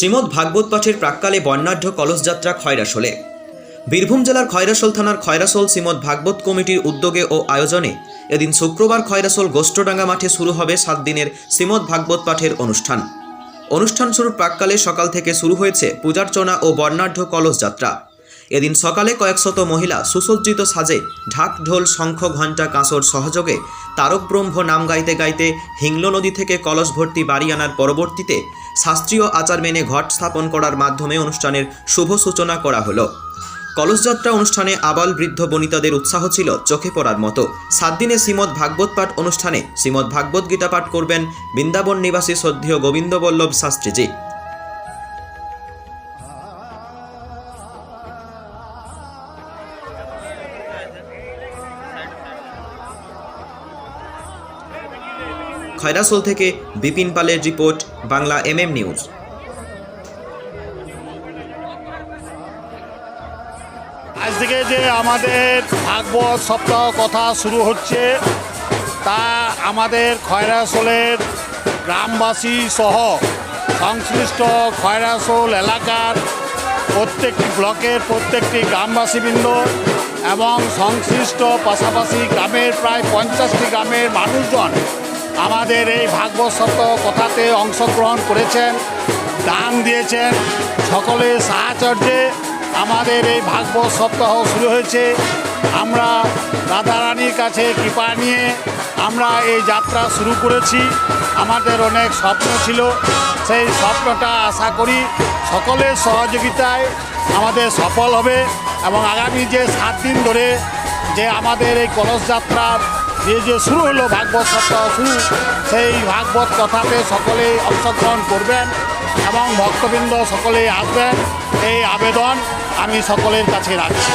শ্রীমদ্ ভাগবত পাঠের প্রাককালে বর্ণাঢ্য কলসযাত্রা খয়রাসোলে। বীরভূম জেলার খয়রাসোল থানার খয়রাসোল শ্রীমদ ভাগবত কমিটির উদ্যোগে ও আয়োজনে এদিন শুক্রবার খয়রাসোল গোষ্ঠডাঙ্গা মাঠে শুরু হবে সাত দিনের শ্রীমদ ভাগবত পাঠের অনুষ্ঠান। অনুষ্ঠান শুরুর প্রাককালে সকাল থেকে শুরু হয়েছে পূজার্চনা ও বর্ণাঢ্য কলসযাত্রা। এদিন সকালে কয়েকশত মহিলা সুসজ্জিত সাজে ঢাক ঢোল শঙ্খ ঘণ্টা কাঁসর সহযোগে তারক ব্রহ্ম নাম গাইতে গাইতে হিংলো নদী থেকে কলস ভর্তি বাড়ি আনার পরবর্তীতে শাস্ত্রীয় আচার মেনে ঘট স্থাপন করার মাধ্যমে অনুষ্ঠানের শুভ সূচনা করা হলো। কলসযাত্রা অনুষ্ঠানে আবাল বৃদ্ধ বনিতাদের উৎসাহ ছিল চোখে পড়ার মতো। সাত দিনে শ্রীমদ্ ভাগবত পাঠ অনুষ্ঠানে শ্রীমদ্ ভাগবত গীতা পাঠ করবেন বৃন্দাবন নিবাসী শ্রদ্ধেয় গোবিন্দবল্লভ শাস্ত্রীজি। খয়রাসোল থেকে বিপিন পালের রিপোর্ট, বাংলা এমএম নিউজ। আজ থেকে যে আমাদের ভাগবত সপ্তাহ কথা শুরু হচ্ছে, তা আমাদের খয়রাসোলের গ্রামবাসী সহ সংশ্লিষ্ট খয়রাসোল এলাকার প্রত্যেকটি ব্লকের প্রত্যেকটি গ্রামবাসীবৃন্দ এবং সংশ্লিষ্ট পাশাপাশি গ্রামের প্রায় পঞ্চাশটি গ্রামের মানুষজন আমাদের এই ভাগবত কথাতে অংশগ্রহণ করেছেন, দান দিয়েছেন সকলের সাহায্যে আমাদের এই ভাগবত সপ্তাহ শুরু হয়েছে। আমরা রাধারানীর কাছে কৃপা নিয়ে আমরা এই যাত্রা শুরু করেছি। আমাদের অনেক স্বপ্ন ছিল, সেই স্বপ্নটা আশা করি সকলের সহযোগিতায় আমাদের সফল হবে এবং আগামী যে সাত দিন ধরে যে আমাদের এই কলস যাত্রার যে যে শুরু হলো ভাগবত সপ্তাহ শুরু সেই ভাগবত কথাতে সকলেই অংশগ্রহণ করবেন এবং ভক্তবৃন্দ সকলেই আসবেন। এই আবেদন আমি সকলের কাছে রাখছি।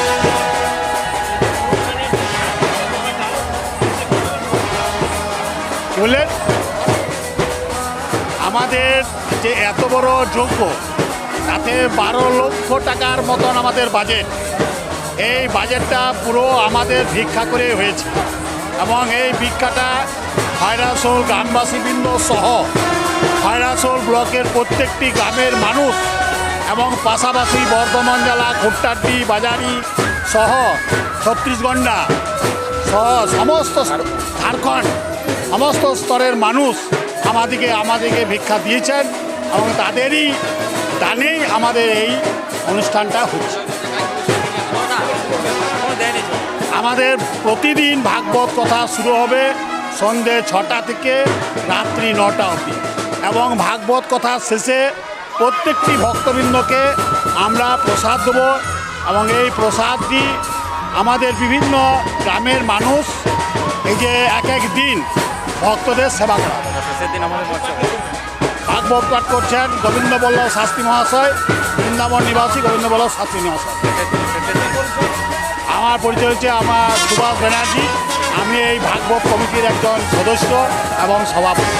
বললেন? আমাদের যে এত বড় যোগ্য তাতে বারো লক্ষ টাকার মতন আমাদের বাজেট এই বাজেটটা পুরো আমাদের ভিক্ষা করে হয়েছে। এবং এই ভিক্ষাটা খয়রাসোল গ্রামবাসীবৃন্দ সহ খয়রাসোল ব্লকের প্রত্যেকটি গ্রামের মানুষ এবং পাশাপাশি বর্ধমান জেলা খুট্টাড্ডি বাজারি সহ ছত্তিশগন্ডা সহ সমস্ত ঝাড়খণ্ড, সমস্ত স্তরের মানুষ আমাদেরকে আমাদেরকে ভিক্ষা দিয়েছেন এবং তাদেরই দানেই আমাদের এই অনুষ্ঠানটা হচ্ছে। আমাদের প্রতিদিন ভাগবত কথা শুরু হবে সন্ধে ছটা থেকে রাত্রি নটা অবধি। এবং ভাগবত কথা শেষে প্রত্যেকটি ভক্তবৃন্দকে আমরা প্রসাদ দেবো এবং এই প্রসাদটি আমাদের বিভিন্ন গ্রামের মানুষ এই যে এক এক দিন ভক্তদের সেবা করা ভাগবত পাঠ করছেন গোবিন্দ বল্লভ শাস্ত্রী মহাশয়, বৃন্দাবন নিবাসী গোবিন্দ বল্লভ শাস্ত্রী মহাশয়। আমার পরিচয় হচ্ছে আমার সুভাষ ব্যানার্জি। আমি এই ভাগবত কমিটির একজন সদস্য এবং সভাপতি।